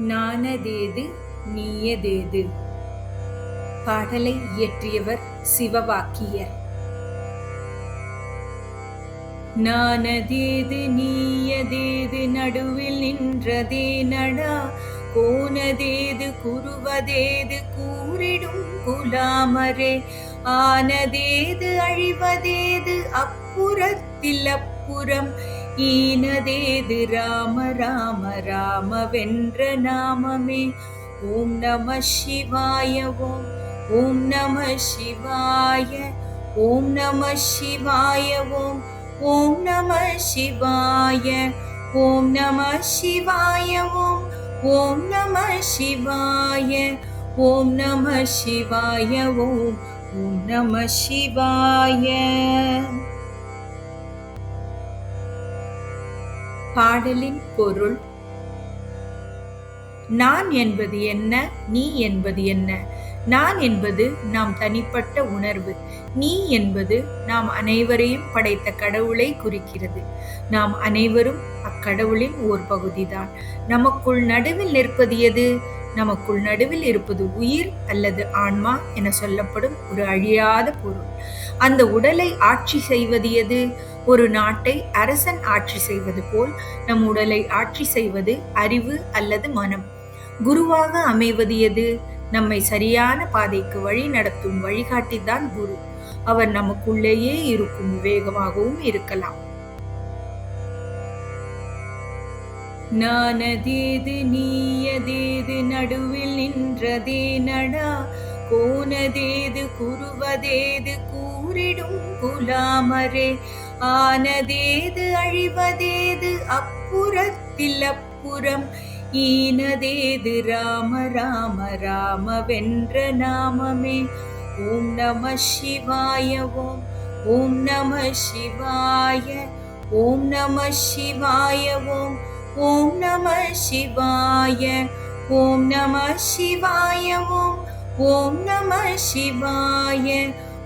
நானதேது நீயதேது. பாடலை இயற்றியவர் சிவவாக்கியர். நானதேது நீயதேது நடுவில் நின்றதே நடா. கோனதேது குருவதேது கூறிடும் குலாமரே. ஆனதேது அழிவதேது அப்புறத்தில் அப்புறம் ஈனதேது ராம ராம ராம வென்ற நாமமே. ஓம் நம சிவாய ஓம் ஓம் நம சிவாய ஓம் நம சிவாய ஓம் ஓம் நம சிவாய ஓம் நம சிவாய ஓம் ஓம் நம சிவாய ஓம் நம சிவாய ஓம் ஓம் நம சிவாய. பாடலின் பொருள். நான் என்பது என்ன நீ என்பது என்ன? நான் என்பது நாம் தனிப்பட்ட உணர்வு. நீ என்பது நாம் அனைவரையும் படைத்த கடவுளை குறிக்கிறது. நாம் அனைவரும் அக்கடவுளின் ஓர் பகுதிதான். நமக்குள் நடுவில் நிற்பது எது? நமக்குள் நடுவில் இருப்பது உயிர் அல்லது ஆன்மா என சொல்லப்படும் ஒரு அழியாத பொருள். அந்த உடலை ஆட்சி செய்வது எது? ஒரு நாட்டை அரசன் ஆட்சி செய்வது போல் நம் உடலை ஆட்சி செய்வது அறிவு அல்லது மனம். குருவாக அமைவது எது? நம்மை சரியான பாதைக்கு வழி நடத்தும் வழிகாட்டிதான் குரு. அவர் நமக்குள்ளேயே இருக்கும் விவேகமாகவும் இருக்கலாம். நானதேது நீயதேது நடுவில் நின்றதே நடா. கோனதேது குருவதேது கூறிடும் குலாமரே. ஆனதேது அழிவதேது அப்புறத்தில் அப்புறம். ஈனதேது ராம ராம ராம வென்ற நாமமே. ஓம் நம சிவாய ஓம் ஓம் நம சிவாய ஓம் நம சிவாய ஓம் ஓம் நம சிவாய ஓம் நம சிவாய ஓம் ஓம் நம சிவாய.